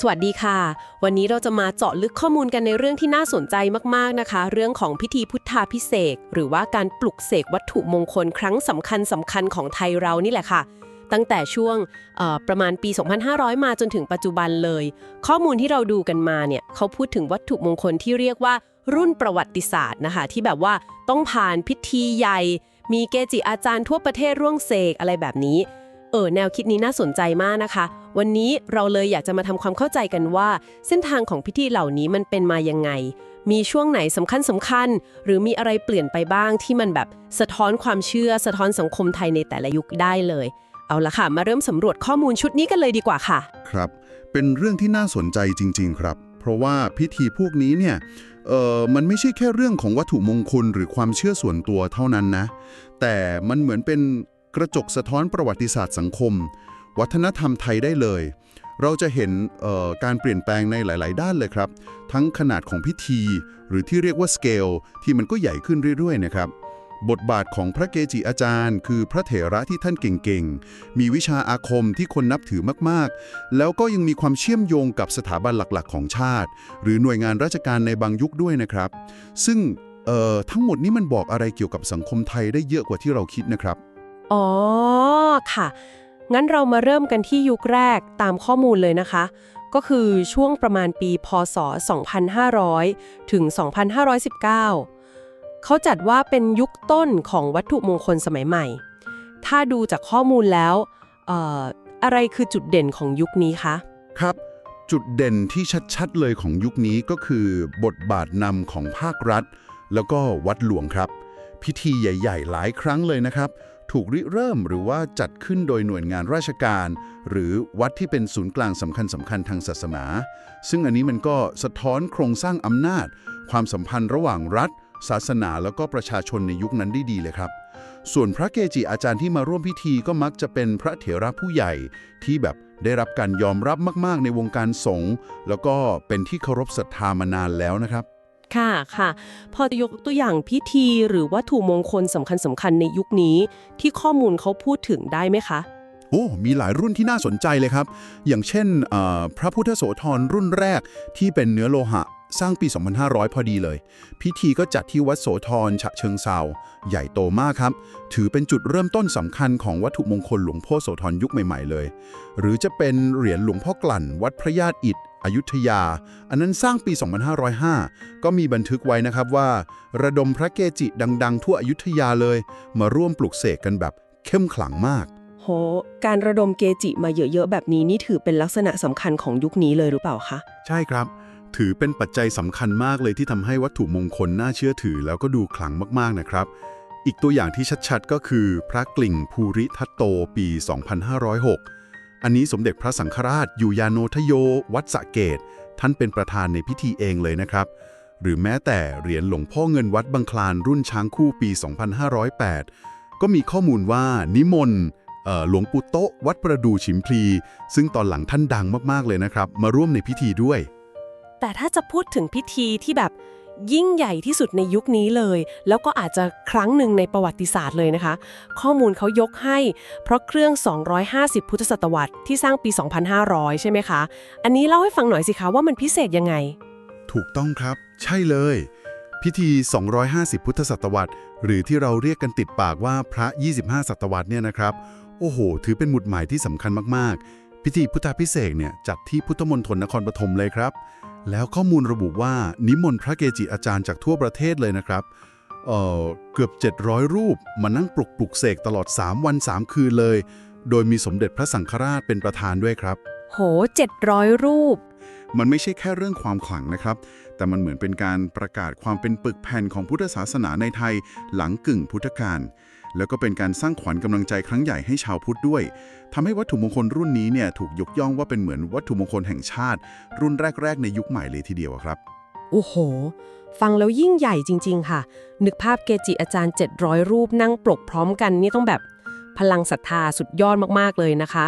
สวัสดีค่ะ วันนี้เราจะมาเจาะลึกข้อมูลกันในเรื่องที่น่าสนใจมากๆนะคะ เรื่องของพิธีพุทธาพิเศษหรือว่าการปลุกเสกวัตถุมงคลครั้งสำคัญสำคัญของไทยเรานี่แหละค่ะ ตั้งแต่ช่วงประมาณปี 2500 มาจนถึงปัจจุบันเลย ข้อมูลที่เราดูกันมาเนี่ยเขาพูดถึงวัตถุมงคลที่เรียกว่ารุ่นประวัติศาสตร์นะคะ ที่แบบว่าต้องผ่านพิธีใหญ่ มีเกจิอาจารย์ทั่วประเทศร่วงเสกอะไรแบบนี้ เออแนวคิดนี้น่าสนใจมากนะคะ วันนี้เราเลยอยากจะมาทำความเข้าใจกันว่า เส้นทางของพิธีเหล่านี้มันเป็นมายังไง มีช่วงไหนสำคัญสำคัญ หรือมีอะไรเปลี่ยนไปบ้างที่มันแบบสะท้อนความเชื่อ สะท้อนสังคมไทยในแต่ละยุคได้เลย เอาละค่ะ มาเริ่มสำรวจข้อมูลชุดนี้กันเลยดีกว่าค่ะ ครับ เป็นเรื่องที่น่าสนใจจริง ๆ ครับ เพราะว่าพิธีพวกนี้เนี่ยเออมันไม่ใช่แค่เรื่องของวัตถุมงคลหรือความเชื่อส่วนตัวเท่านั้นนะ แต่มันเหมือนเป็น กระจกสะท้อนประวัติศาสตร์สังคม วัฒนธรรมไทยได้เลย เราจะเห็นการเปลี่ยนแปลงในหลาย ๆ ด้านเลยครับ ทั้งขนาดของพิธี หรือที่เรียกว่าสเกลที่มันก็ใหญ่ขึ้นเรื่อย ๆ นะครับบทบาทของพระเกจิอาจารย์ คือพระเถระที่ท่านเก่งๆ มีวิชาอาคมที่คนนับถือมากๆ แล้วก็ยังมีความเชื่อมโยงกับสถาบันหลักๆ ของชาติ หรือหน่วยงานราชการในบางยุคด้วยนะครับ ซึ่งทั้งหมดนี้มันบอกอะไรเกี่ยวกับสังคมไทยได้เยอะกว่าที่เราคิดนะครับ อ๋อ ค่ะ งั้นเรามาเริ่มกันที่ยุคแรกตามข้อมูลเลยนะคะ ก็คือช่วงประมาณปี พศ 2500 ถึง 2519 เขาจัดว่าเป็นยุคต้นของวัตถุมงคลสมัยใหม่ ถ้าดูจากข้อมูลแล้วอออะไรคือจุดเด่นของยุคนี้คะ ครับ จุดเด่นที่ชัดๆเลยของยุคนี้ก็คือบทบาทนำของภาครัฐ แล้วก็วัดหลวงครับ พิธีใหญ่ ๆ หลายครั้งเลยนะครับ ถูกริเริ่มหรือว่าจัดขึ้นโดยหน่วยงานราชการ หรือวัดที่เป็นศูนย์กลางสำคัญสำคัญทางศาสนา ซึ่งอันนี้มันก็สะท้อนโครงสร้างอำนาจ ความสัมพันธ์ระหว่างรัฐ ศาสนาแล้วก็ประชาชนในยุคนั้นได้ดีเลยครับ ส่วนพระเกจิอาจารย์ที่มาร่วมพิธีก็มักจะเป็นพระเถระผู้ใหญ่ที่แบบได้รับการยอมรับมาก ๆ ในวงการสงฆ์แล้วก็เป็นที่เคารพศรัทธามานานแล้วนะครับ ค่ะค่ะ พอจะยกตัวอย่างพิธีหรือวัตถุมงคลสำคัญสำคัญในยุคนี้ ที่ข้อมูลเขาพูดถึงได้ไหมคะ โอ้ มีหลายรุ่นที่น่าสนใจเลยครับ อย่างเช่นพระพุทธโสธรรุ่นแรกที่เป็นเนื้อโลหะ สร้างปี 2500 พอดีเลย พิธีก็จัดที่วัดโสธรฉะเชิงเซาใหญ่โตมากครับ ถือเป็นจุดเริ่มต้นสำคัญของวัตถุมงคลหลวงพ่อโสธรยุคใหม่ๆเลย หรือจะเป็นเหรียญหลวงพ่อกลั่น วัดพระญาติอิฐอยุธยา อันนั้นสร้างปี 2505 ก็มีบันทึกไว้นะครับว่า ระดมพระเกจิดัง ๆ ทั่วอยุธยาเลย มาร่วมปลุกเสกกันแบบเข้มขลังมากโห การระดมเกจิมาเยอะๆ แบบนี้นี่ถือเป็นลักษณะสำคัญของยุคนี้เลยหรือเปล่าคะ ใช่ครับ ถือเป็นปัจจัยสำคัญมากเลยที่ทำให้วัตถุมงคลน่าเชื่อถือ แล้วก็ดูขลังมากๆนะครับ อีกตัวอย่างที่ชัดๆ ก็คือพระกลิ่งภูริทัตโตปี 2506 อันนี้สมเด็จพระสังฆราชอยู่ยานโนทโย วัดสะเกตท่านเป็นประธานในพิธีเองเลยนะครับ หรือแม้แต่เหรียญหลวงพ่อเงินวัดบางคลานรุ่นช้างคู่ปี 2508 ก็มีข้อมูลว่านิมนต์หลวงปู่โตวัดประดู่ฉิมพลี ซึ่งตอนหลังท่านดังมากๆเลยนะครับ มาร่วมในพิธีด้วย แต่ถ้าจะพูดถึงพิธีที่แบบยิ่งใหญ่ที่สุดในยุคนี้เลย แล้วก็อาจจะครั้งหนึ่งในประวัติศาสตร์เลยนะคะ ข้อมูลเขายกให้เพราะเครื่อง 250 พุทธศตวรรษที่สร้างปี 2500 ใช่ไหมคะ อันนี้เล่าให้ฟังหน่อยสิคะว่ามันพิเศษยังไง ถูกต้องครับ ใช่เลย พิธี 250 พุทธศตวรรษ หรือที่เราเรียกกันติดปากว่าพระ 25 ศตวรรษเนี่ยนะครับ โอ้โห ถือเป็นหมุดหมายที่สำคัญมากๆ พิธีพุทธาพิเศษเนี่ยจัดที่พุทธมณฑลนครปฐมเลยครับ แล้วข้อมูลระบุว่านิมนต์พระเกจิอาจารย์จากทั่วประเทศเลยนะครับเอ่อเกือบ 700 รูปมานั่งปลุกปลุกเสกตลอด 3 วัน 3 คืนเลย โดยมีสมเด็จพระสังฆราชเป็นประธานด้วยครับ โห 700 รูป มันไม่ใช่แค่เรื่องความขลังนะครับ แต่มันเหมือนเป็นการประกาศความเป็นปึกแผ่นของพุทธศาสนาในไทยหลังกึ่งพุทธกาล แล้วก็เป็นการสร้างขวัญกำลังใจครั้งใหญ่ให้ชาวพุทธด้วย ทำให้วัตถุมงคลรุ่นนี้เนี่ยถูกยกย่องว่าเป็นเหมือนวัตถุมงคลแห่งชาติ รุ่นแรก ๆ ในยุคใหม่เลยทีเดียวอะครับ โอ้โห ฟังแล้วยิ่งใหญ่จริง ๆ ค่ะ นึกภาพเกจิอาจารย์ 700 รูปนั่งปลกพร้อมกันนี่ต้องแบบพลังศรัทธาสุดยอดมากๆเลยนะคะ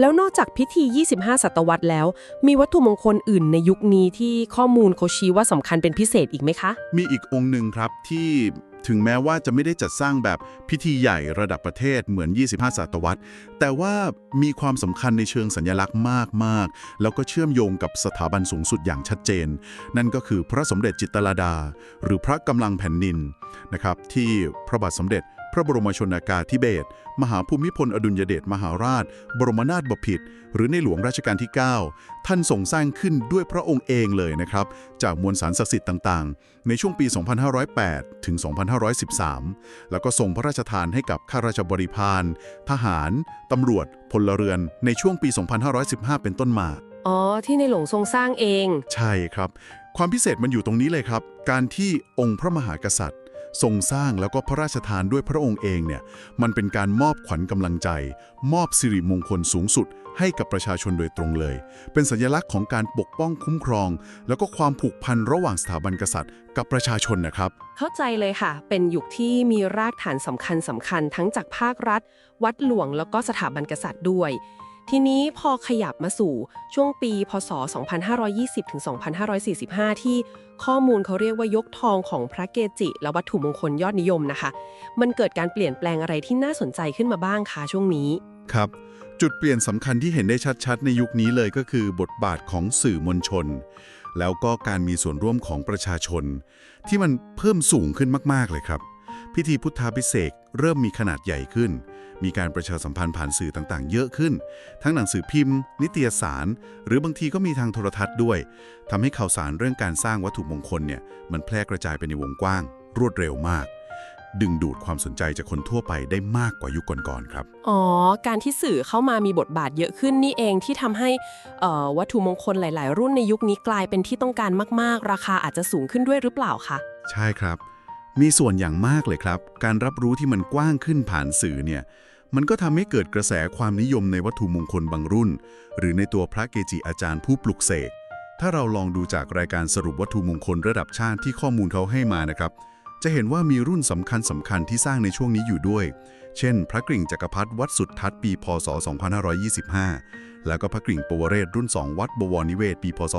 แล้วนอกจากพิธี 25 ศตวรรษแล้ว มีวัตถุมงคลอื่นในยุคนี้ที่ข้อมูลเขาชี้ว่าสำคัญเป็นพิเศษอีกไหมคะ มีอีกองค์หนึ่งครับที่ ถึงแม้ว่าจะไม่ได้จัดสร้างแบบพิธีใหญ่ระดับประเทศเหมือน 25 ศตวรรษ แต่ว่ามีความสำคัญในเชิงสัญลักษณ์มาก ๆ แล้วก็เชื่อมโยงกับสถาบันสูงสุดอย่างชัดเจน นั่นก็คือพระสมเด็จจิตรลาดา หรือพระกำลังแผ่นดินนะครับที่พระบาทสมเด็จ พระบรมชนากาธิเบศรมหาภูมิพลอดุลยเดชมหาราช บรมนาถบพิตรหรือในหลวงรัชกาลที่ 9 ท่านทรงสร้างขึ้นด้วยพระองค์เองเลยนะครับ จากมวลสารศักดิ์สิทธิ์ต่างๆ ในช่วงปี 2508 ถึง 2513 แล้วก็ทรงพระราชทานให้กับข้าราชบริพารทหาร ตำรวจ พลเรือน ในช่วงปี 2515 เป็นต้นมาอ๋อ ที่ในหลวงทรงสร้างเอง ใช่ครับ ความพิเศษมันอยู่ตรงนี้เลยครับ การที่องค์พระมหากษัตริย์ ทรงสร้างแล้วก็พระราชทานด้วยพระองค์เองเนี่ยมันเป็นการมอบขวัญกำลังใจ มอบสิริมงคลสูงสุด ให้กับประชาชนโดยตรงเลย เป็นสัญลักษณ์ของการปกป้องคุ้มครอง แล้วก็ความผูกพันระหว่างสถาบันกษัตริย์ กับประชาชนนะครับ เข้าใจเลยค่ะ เป็นยุคที่มีรากฐานสำคัญสำคัญทั้งจากภาครัฐ วัดหลวงแล้วก็สถาบันกษัตริย์ด้วย ทีนี้พอขยับมาสู่ช่วงปี พศ 2520ถึง2545 ที่ข้อมูลเขาเรียกว่ายกทองของพระเกจิ และวัตถุมงคลยอดนิยมนะคะ มันเกิดการเปลี่ยนแปลงอะไรที่น่าสนใจขึ้นมาบ้างคะช่วงนี้ ครับ จุดเปลี่ยนสำคัญที่เห็นได้ชัดๆ ในยุคนี้เลยก็คือบทบาทของสื่อมวลชน แล้วก็การมีส่วนร่วมของประชาชน ที่มันเพิ่มสูงขึ้นมากๆเลยครับ พิธีพุทธาพิเศษเริ่มมีขนาดใหญ่ขึ้น มีการประชาสัมพันธ์ผ่านสื่อต่างๆ เยอะขึ้น ทั้งหนังสือพิมพ์ นิตยสาร หรือบางทีก็มีทางโทรทัศน์ด้วยทำให้ข่าวสารเรื่องการสร้างวัตถุมงคลเนี่ยมันแพร่กระจายไปในวงกว้าง รวดเร็วมาก ดึงดูดความสนใจจากคนทั่วไปได้มากกว่ายุคก่อนๆครับ อ๋อ การที่สื่อเข้ามามีบทบาทเยอะขึ้นนี่เองที่ทำให้เอ่อวัตถุมงคลหลาย ๆ รุ่นในยุคนี้กลายเป็นที่ต้องการมาก ๆ ราคาอาจจะสูงขึ้นด้วยหรือเปล่าคะใช่ครับมีส่วนอย่างมากเลยครับ การรับรู้ที่มันกว้างขึ้นผ่านสื่อเนี่ย มันก็ทำให้เกิดกระแสความนิยมในวัตถุมงคลบางรุ่น หรือในตัวพระเกจิอาจารย์ผู้ปลุกเสก ถ้าเราลองดูจากรายการสรุปวัตถุมงคลระดับชาติที่ข้อมูลเขาให้มานะครับ จะเห็นว่ามีรุ่นสำคัญสำคัญที่สร้างในช่วงนี้อยู่ด้วย เช่น พระกริ่งจักรพรรดิวัดสุดทัศปีพศ 2525 แล้วก็พระกริ่งปวเรศรุ่น 2 วัดบวรนิเวศปีพศ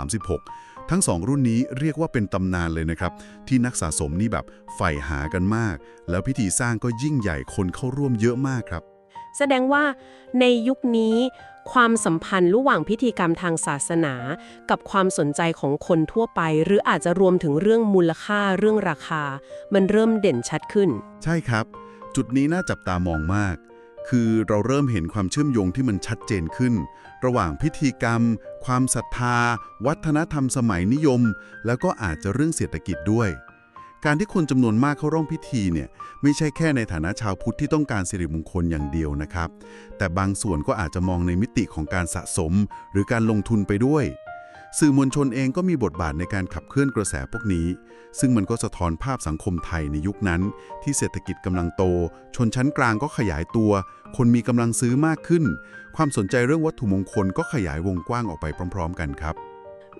2536 ทั้งสองรุ่นนี้เรียกว่าเป็นตำนานเลยนะครับ ที่นักสะสมนี่แบบใฝ่หากันมาก แล้วพิธีสร้างก็ยิ่งใหญ่คนเข้าร่วมเยอะมากครับ แสดงว่าในยุคนี้ ความสัมพันธ์ระหว่างพิธีกรรมทางศาสนา กับความสนใจของคนทั่วไป หรืออาจจะรวมถึงเรื่องมูลค่าเรื่องราคา มันเริ่มเด่นชัดขึ้น ใช่ครับ จุดนี้น่าจับตามองมาก คือเราเริ่มเห็นความเชื่อมโยงที่มันชัดเจนขึ้น ระหว่างพิธีกรรม ความศรัทธา วัฒนธรรมสมัยนิยม แล้วก็อาจจะเรื่องเศรษฐกิจด้วย การที่คนจำนวนมากเข้าร่วมพิธีเนี่ยไม่ใช่แค่ในฐานะชาวพุทธที่ต้องการสิริมงคลอย่างเดียวนะครับ แต่บางส่วนก็อาจจะมองในมิติของการสะสม หรือการลงทุนไปด้วย สื่อมวลชนเองก็มีบทบาทในการขับเคลื่อนกระแสพวกนี้ ซึ่งมันก็สะท้อนภาพสังคมไทยในยุคนั้น ที่เศรษฐกิจกำลังโต ชนชั้นกลางก็ขยายตัว คนมีกำลังซื้อมากขึ้น ความสนใจเรื่องวัตถุมงคลก็ขยายวงกว้างออกไปพร้อม ๆ กันครับ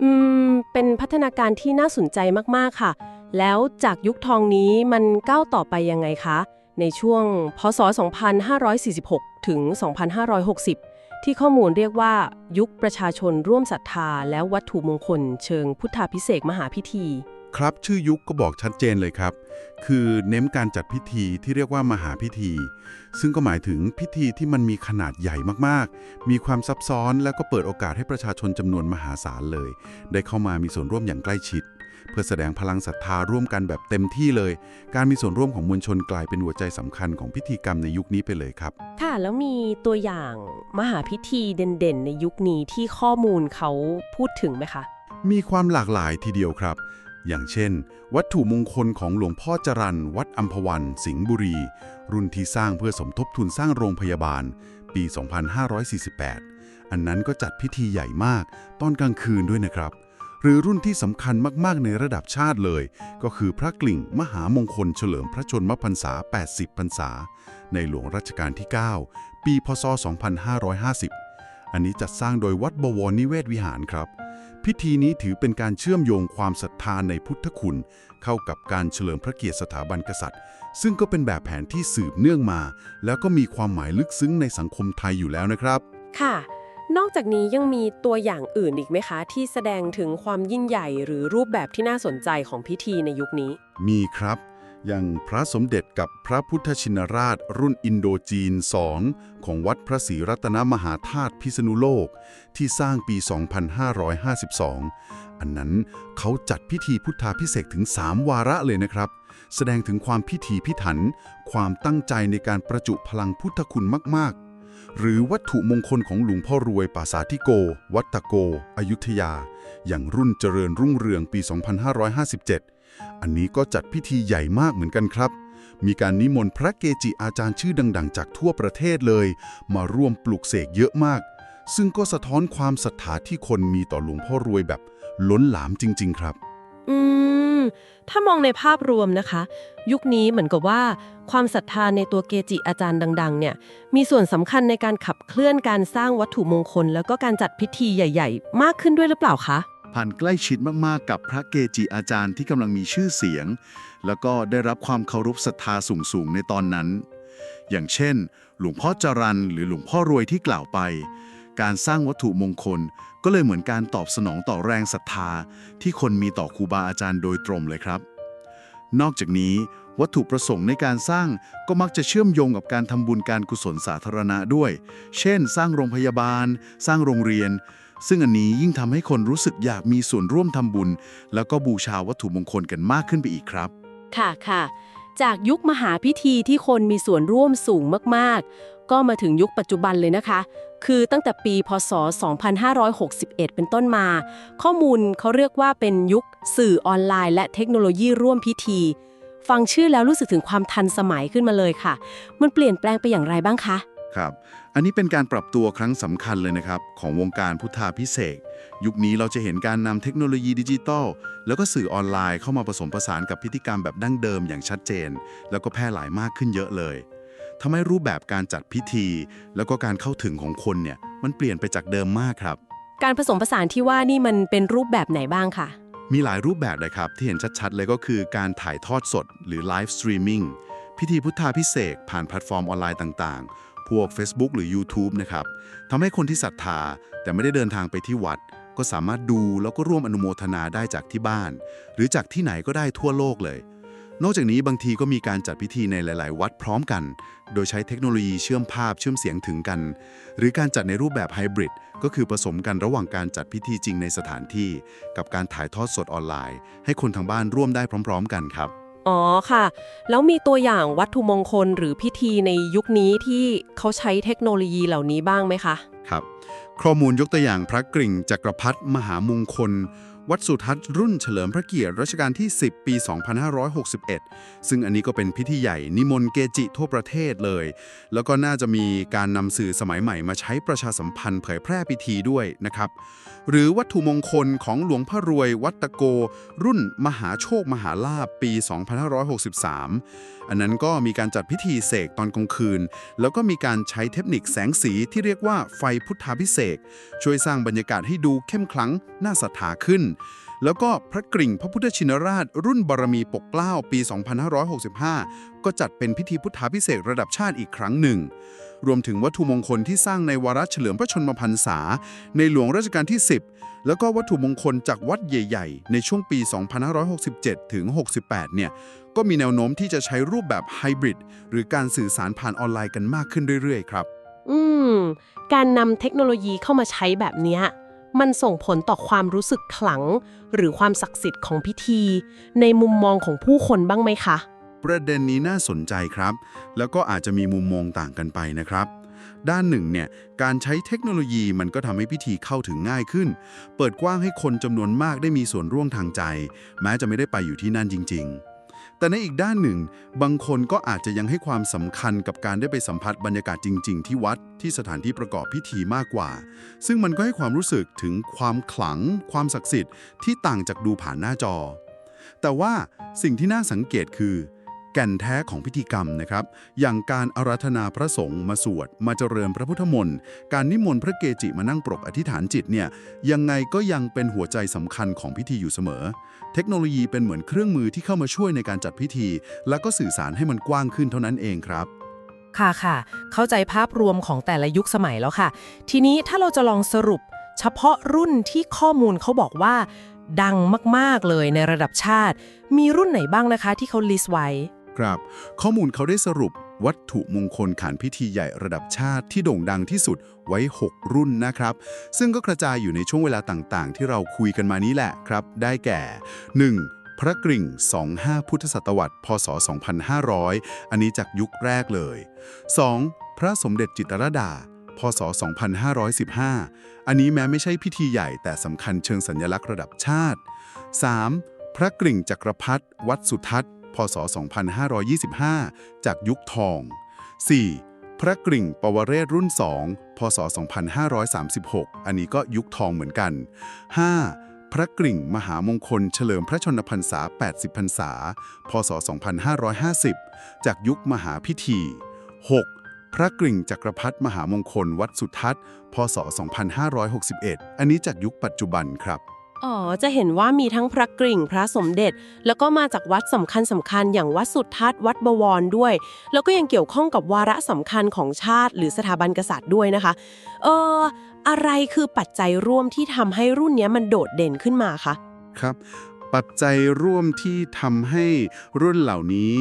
อืม เป็นพัฒนาการที่น่าสนใจมากๆค่ะ แล้วจากยุคทองนี้มันก้าวต่อไปยังไงคะ ในช่วงพศ 2546 ถึง 2560 ที่ข้อมูลเรียกว่า ยุคประชาชนร่วมศรัทธาและวัตถุมงคล เชิงพุทธาพิเศษมหาพิธี ครับชื่อยุคก็บอกชัดเจนเลยครับ คือเน้นการจัดพิธีที่เรียกว่ามหาพิธี ซึ่งก็หมายถึงพิธีที่มันมีขนาดใหญ่มากๆ มีความซับซ้อนแล้วก็เปิดโอกาสให้ประชาชนจำนวนมหาศาลเลย ได้เข้ามามีส่วนร่วมอย่างใกล้ชิด เพื่อแสดงพลังศรัทธาร่วมกันแบบเต็มที่เลย การมีส่วนร่วมของมวลชนกลายเป็นหัวใจสำคัญของพิธีกรรมในยุคนี้ไปเลยครับ ค่ะ แล้วมีตัวอย่างมหาพิธีเด่นๆ ในยุคนี้ที่ข้อมูลเขาพูดถึงไหมคะ มีความหลากหลายทีเดียวครับอย่างเช่น วัตถุมงคลของหลวงพ่อจรันวัดอัมพวัน สิงห์บุรี รุ่นที่สร้างเพื่อสมทบทุนสร้างโรงพยาบาล ปี 2548 อันนั้นก็จัดพิธีใหญ่มาก ตอนกลางคืนด้วยนะครับ หรือรุ่นที่สำคัญมาก ๆ ในระดับชาติเลย ก็คือพระกลิ่งมหามงคลเฉลิมพระชนมพรรษา 80 พรรษา ในหลวงรัชกาลที่ 9 ปีพศ 2550 อันนี้จัดสร้างโดยวัดบวรนิเวศวิหารครับ พิธีนี้ถือเป็นการเชื่อมโยงความศรัทธาในพุทธคุณ เข้ากับการเฉลิมพระเกียรติสถาบันกษัตริย์ ซึ่งก็เป็นแบบแผนที่สืบเนื่องมา แล้วก็มีความหมายลึกซึ้งในสังคมไทยอยู่แล้วนะครับ ค่ะ นอกจากนี้ยังมีตัวอย่างอื่นอีกไหมคะ ที่แสดงถึงความยิ่งใหญ่หรือรูปแบบที่น่าสนใจของพิธีในยุคนี้ มีครับ อย่างพระสมเด็จกับพระพุทธชินราช รุ่นอินโดจีน 2 ของวัดพระศรีรัตนมหาธาตุพิษณุโลก ที่สร้างปี 2552 อันนั้นเขาจัดพิธีพุทธาพิเศษถึง 3 วาระเลยนะครับ แสดงถึงความพิถีพิถัน ความตั้งใจในการประจุพลังพุทธคุณมาก ๆ หรือวัตถุมงคลของหลวงพ่อรวยปราสาทธิโก วัดตะโก อยุธยา อย่างรุ่นเจริญรุ่งเรืองปี 2557 อันนี้ก็จัดพิธีใหญ่มากเหมือนกันครับ มีการนิมนต์พระเกจิอาจารย์ชื่อดัง ๆ จากทั่วประเทศเลย มาร่วมปลุกเสกเยอะมาก ซึ่งก็สะท้อนความศรัทธาที่คนมีต่อหลวงพ่อรวยแบบล้นหลามจริง ๆ ครับ อืม ถ้ามองในภาพรวมนะคะ ยุคนี้เหมือนกับว่า ความศรัทธาในตัวเกจิอาจารย์ดัง ๆ เนี่ย มีส่วนสำคัญในการขับเคลื่อนการสร้างวัตถุมงคล แล้วก็การจัดพิธีใหญ่ ๆ มากขึ้นด้วยหรือเปล่าคะผ่านใกล้ชิดมากๆ กับพระเกจิอาจารย์ที่กำลังมีชื่อเสียง แล้วก็ได้รับความเคารพศรัทธาสูงๆในตอนนั้น อย่างเช่น หลวงพ่อจรันหรือหลวงพ่อรวยที่กล่าวไป การสร้างวัตถุมงคล ก็เลยเหมือนการตอบสนองต่อแรงศรัทธา ที่คนมีต่อครูบาอาจารย์โดยตรงเลยครับ นอกจากนี้ วัตถุประสงค์ในการสร้างก็มักจะเชื่อมโยงกับการทำบุญการกุศลสาธารณะด้วย เช่น สร้างโรงพยาบาล สร้างโรงเรียน ซึ่งอันนี้ยิ่งทำให้คนรู้สึกอยากมีส่วนร่วมทำบุญ แล้วก็บูชาวัตถุมงคลกันมากขึ้นไปอีกครับ ค่ะค่ะ จากยุคมหาพิธีที่คนมีส่วนร่วมสูงมากๆ ก็มาถึงยุคปัจจุบันเลยนะคะ คือตั้งแต่ปี พศ 2561 เป็นต้นมา ข้อมูลเขาเรียกว่าเป็นยุคสื่อออนไลน์ และเทคโนโลยีร่วมพิธี ฟังชื่อแล้วรู้สึกถึงความทันสมัยขึ้นมาเลยค่ะ มันเปลี่ยนแปลงไปอย่างไรบ้างคะ ครับ อันนี้เป็นการปรับตัวครั้งสำคัญเลยนะครับ ของวงการพุทธาพิเศษกยุคนี้เราจะเห็นการนำเทคโนโลยีดิจิทัลแล้วก็สื่อออนไลน์เข้ามาผสมผสานกับพิธีกรรมแบบดั้งเดิมอย่างชัดเจน แล้วก็แพร่หลายมากขึ้นเยอะเลยทำให้รูปแบบการจัดพิธี แล้วก็การเข้าถึงของคนเนี่ยมันเปลี่ยนไปจากเดิมมากครับ การผสมผสานที่ว่านี่มันเป็นรูปแบบไหนบ้างคะมีหลายรูปแบบเลยครับ ที่เห็นชัดๆ เลยก็คือการถ่ายทอดสด หรือไลฟ์สตรีมมิ่งพิธีพุทธาพิเศษกผ่านแพลตฟอร์มออนไลน์ต่างๆ พวก Facebook หรือ YouTube นะครับทำให้คนที่ศรัทธาแต่ไม่ได้เดินทางไปที่วัด ก็สามารถดูแล้วก็ร่วมอนุโมทนาได้จากที่บ้าน หรือจากที่ไหนก็ได้ทั่วโลกเลย นอกจากนี้บางทีก็มีการจัดพิธีในหลาย ๆ วัดพร้อมกัน โดยใช้เทคโนโลยีเชื่อมภาพเชื่อมเสียงถึงกัน หรือการจัดในรูปแบบไฮบริดก็คือผสมกันระหว่างการจัดพิธีจริงในสถานที่ กับการถ่ายทอดสดออนไลน์ ให้คนทางบ้านร่วมได้พร้อม ๆ กันครับ อ๋อค่ะ แล้วมีตัวอย่างวัตถุมงคลหรือพิธีในยุคนี้ที่เขาใช้เทคโนโลยีเหล่านี้บ้างไหมคะ ครับ ข้อมูลยกตัวอย่างพระกริ่งจักรพรรดิมหามงคล วัดสุทัศน์รุ่นเฉลิมพระเกียรติรัชกาลที่ 10 ปี 2561 ซึ่งอันนี้ก็เป็นพิธีใหญ่นิมนต์เกจิทั่วประเทศเลย แล้วก็น่าจะมีการนำสื่อสมัยใหม่มาใช้ประชาสัมพันธ์เผยแพร่พิธีด้วยนะครับ หรือวัตถุมงคลของหลวงพ่อรวยวัดตะโก รุ่นมหาโชคมหาลาภปี 2563 อันนั้นก็มีการจัดพิธีเสกตอนกลางคืน แล้วก็มีการใช้เทคนิคแสงสีที่เรียกว่าไฟพุทธาพิเศษช่วยสร้างบรรยากาศให้ดูเข้มขลังน่าศรัทธาขึ้น แล้วก็พระกริ่งพระพุทธชินราช รุ่นบารมีปกเกล้าปี 2565 ก็จัดเป็นพิธีพุทธาพิเศษระดับชาติอีกครั้งหนึ่ง รวมถึงวัตถุมงคลที่สร้างในวาระเฉลิมพระชนมพรรษา ในหลวงรัชกาลที่ 10 แล้วก็วัตถุมงคลจากวัดใหญ่ ๆ ในช่วงปี 2567 ถึง 68 เนี่ย ก็มีแนวโน้มที่จะใช้รูปแบบไฮบริดหรือการสื่อสารผ่านออนไลน์กันมากขึ้นเรื่อยๆ ครับ อืม การนำเทคโนโลยีเข้ามาใช้แบบเนี้ยมันส่งผลต่อความรู้สึกขลัง หรือความศักดิ์สิทธิ์ของพิธี ในมุมมองของผู้คนบ้างไหมคะ ประเด็นนี้น่าสนใจครับ แล้วก็อาจจะมีมุมมองต่างกันไปนะครับ ด้านหนึ่งเนี่ยการใช้เทคโนโลยีมันก็ทำให้พิธีเข้าถึงง่ายขึ้น เปิดกว้างให้คนจำนวนมากได้มีส่วนร่วมทางใจ แม้จะไม่ได้ไปอยู่ที่นั่นจริง ๆแต่ในอีกด้านหนึ่ง บางคนก็อาจจะยังให้ความสำคัญกับการได้ไปสัมผัสบรรยากาศจริง ๆ ที่วัดที่สถานที่ประกอบพิธีมากกว่า ซึ่งมันก็ให้ความรู้สึกถึงความขลัง ความศักดิ์สิทธิ์ที่ต่างจากดูผ่านหน้าจอ แต่ว่าสิ่งที่น่าสังเกตคือ แก่นแท้ของพิธีกรรมนะครับ อย่างการอาราธนาพระสงฆ์มาสวด มาเจริญพระพุทธมนต์ การนิมนต์พระเกจิมานั่งปรกอธิษฐานจิตเนี่ยยังไงก็ยังเป็นหัวใจสำคัญของพิธีอยู่เสมอ เทคโนโลยีเป็นเหมือนเครื่องมือที่เข้ามาช่วยในการจัดพิธี แล้วก็สื่อสารให้มันกว้างขึ้นเท่านั้นเองครับค่ะค่ะ เข้าใจภาพรวมของแต่ละยุคสมัยแล้วค่ะ ทีนี้ถ้าเราจะลองสรุป เฉพาะรุ่นที่ข้อมูลเขาบอกว่า ดังมาก ๆ เลยในระดับชาติ มีรุ่นไหนบ้างนะคะที่เขาลิสต์ไว้ ครับ ข้อมูลเขาได้สรุปวัตถุมงคลขานพิธีใหญ่ระดับชาติที่โด่งดังที่สุดไว้ 6 รุ่นนะครับ ซึ่งก็กระจายอยู่ในช่วงเวลาต่างๆ ที่เราคุยกันมานี้แหละครับ ได้แก่ 1. พระกริ่ง 25 พุทธศตวรรษ พศ 2500 อันนี้จากยุคแรกเลย 2. พระสมเด็จจิตรดา พศ 2515 อันนี้แม้ไม่ใช่พิธีใหญ่แต่สำคัญเชิงสัญลักษณ์ระดับชาติ 3. พระกริ่งจักรพรรดิวัดสุทัศน์ พศ 2525 จากยุคทอง 4. พระกริ่งปวเรศรุ่น 2 พศ 2536 อันนี้ก็ยุคทองเหมือนกัน 5. พระกริ่งมหามงคลเฉลิมพระชนพรรษา 80 พรรษา พศ 2550 จากยุคมหาพิธี 6. พระกริ่งจักรพรรดิมหามงคลวัดสุทัศน์ พศ 2561 อันนี้จากยุคปัจจุบันครับ อ๋อ จะเห็นว่ามีทั้งพระกริ่งพระสมเด็จ แล้วก็มาจากวัดสำคัญสำคัญอย่างวัดสุทัศน์วัดบวรด้วย แล้วก็ยังเกี่ยวข้องกับวาระสำคัญของชาติ หรือสถาบันกษัตริย์ด้วยนะคะ เอออะไรคือปัจจัยร่วมที่ทำให้รุ่นนี้มันโดดเด่นขึ้นมาคะ ครับ ปัจจัยร่วมที่ทำให้รุ่นเหล่านี้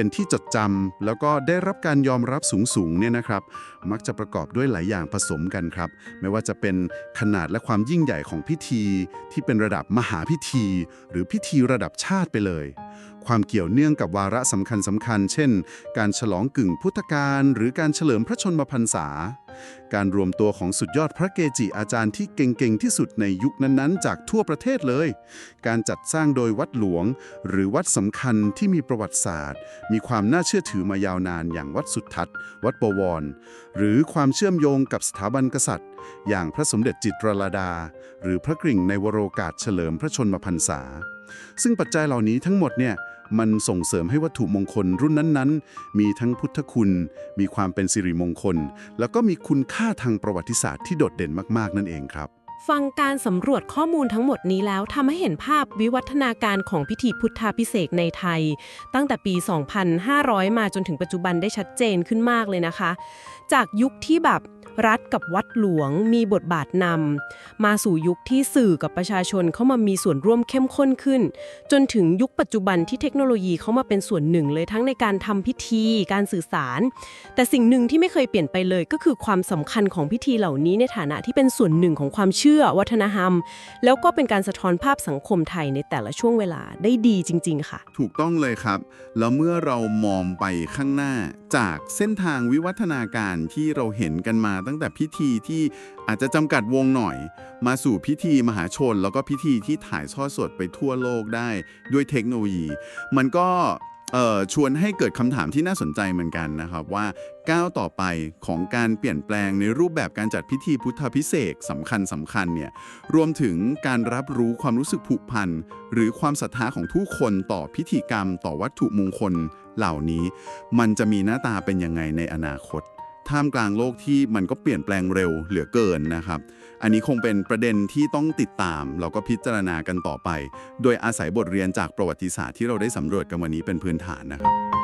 เป็นที่จดจำแล้วก็ได้รับการยอมรับสูงๆเนี่ยนะครับ มักจะประกอบด้วยหลายอย่างผสมกันครับ ไม่ว่าจะเป็นขนาดและความยิ่งใหญ่ของพิธี ที่เป็นระดับมหาพิธี หรือพิธีระดับชาติไปเลย ความเกี่ยวเนื่องกับวาระสำคัญสำคัญ เช่น การฉลองกึ่งพุทธกาลหรือการเฉลิมพระชนมพรรษา การรวมตัวของสุดยอดพระเกจิอาจารย์ที่เก่งๆที่สุดในยุคนั้นๆ จากทั่วประเทศเลย การจัดสร้างโดยวัดหลวง หรือวัดสำคัญที่มีประวัติศาสตร์ มีความน่าเชื่อถือมายาวนานอย่างวัดสุทัศน์ วัดบวร หรือความเชื่อมโยงกับสถาบันกษัตริย์ อย่างพระสมเด็จจิตรลดา หรือพระกริ่งในวโรกาสเฉลิมพระชนมพรรษา ซึ่งปัจจัยเหล่านี้ทั้งหมดเนี่ย มันส่งเสริมให้วัตถุมงคลรุ่นนั้นๆ มีทั้งพุทธคุณ มีความเป็นสิริมงคล แล้วก็มีคุณค่าทางประวัติศาสตร์ที่โดดเด่นมากๆ นั่นเองครับ ฟังการสำรวจข้อมูลทั้งหมดนี้แล้วทำให้เห็นภาพวิวัฒนาการของพิธีพุทธาพิเศษในไทย ตั้งแต่ปี 2500 มาจนถึงปัจจุบันได้ชัดเจนขึ้นมากเลยนะคะ จากยุคที่แบบ รัฐกับวัดหลวงมีบทบาทนำมาสู่ยุคที่สื่อกับประชาชนเข้ามามีส่วนร่วมเข้มข้นขึ้น จนถึงยุคปัจจุบันที่เทคโนโลยีเข้ามาเป็นส่วนหนึ่งเลยทั้งในการทำพิธีการสื่อสาร แต่สิ่งหนึ่งที่ไม่เคยเปลี่ยนไปเลยก็คือความสำคัญของพิธีเหล่านี้ในฐานะที่เป็นส่วนหนึ่งของความเชื่อวัฒนธรรม แล้วก็เป็นการสะท้อนภาพสังคมไทยในแต่ละช่วงเวลาได้ดีจริง ๆ ค่ะ ถูกต้องเลยครับ แล้วเมื่อเรามองไปข้างหน้าจากเส้นทางวิวัฒนาการที่เราเห็นกันมาตั้งแต่พิธีที่อาจจะจำกัดวงหน่อย มาสู่พิธีมหาชน แล้วก็พิธีที่ถ่ายทอดสดไปทั่วโลกได้ด้วยเทคโนโลยี มันก็ ชวนให้เกิดคำถามที่น่าสนใจเหมือนกันนะครับว่าก้าวต่อไปของการเปลี่ยนแปลงในรูปแบบการจัดพิธีพุทธพิเศษสำคัญสำคัญเนี่ยรวมถึงการรับรู้ความรู้สึกผูกพันหรือความศรัทธาของทุกคนต่อพิธีกรรม ต่อวัตถุมงคลเหล่านี้ มันจะมีหน้าตาเป็นยังไงในอนาคต ท่ามกลางโลกที่มันก็เปลี่ยนแปลงเร็วเหลือเกินนะครับ อันนี้คงเป็นประเด็นที่ต้องติดตามแล้วก็พิจารณากันต่อไป โดยอาศัยบทเรียนจากประวัติศาสตร์ที่เราได้สำรวจกันวันนี้เป็นพื้นฐานนะครับ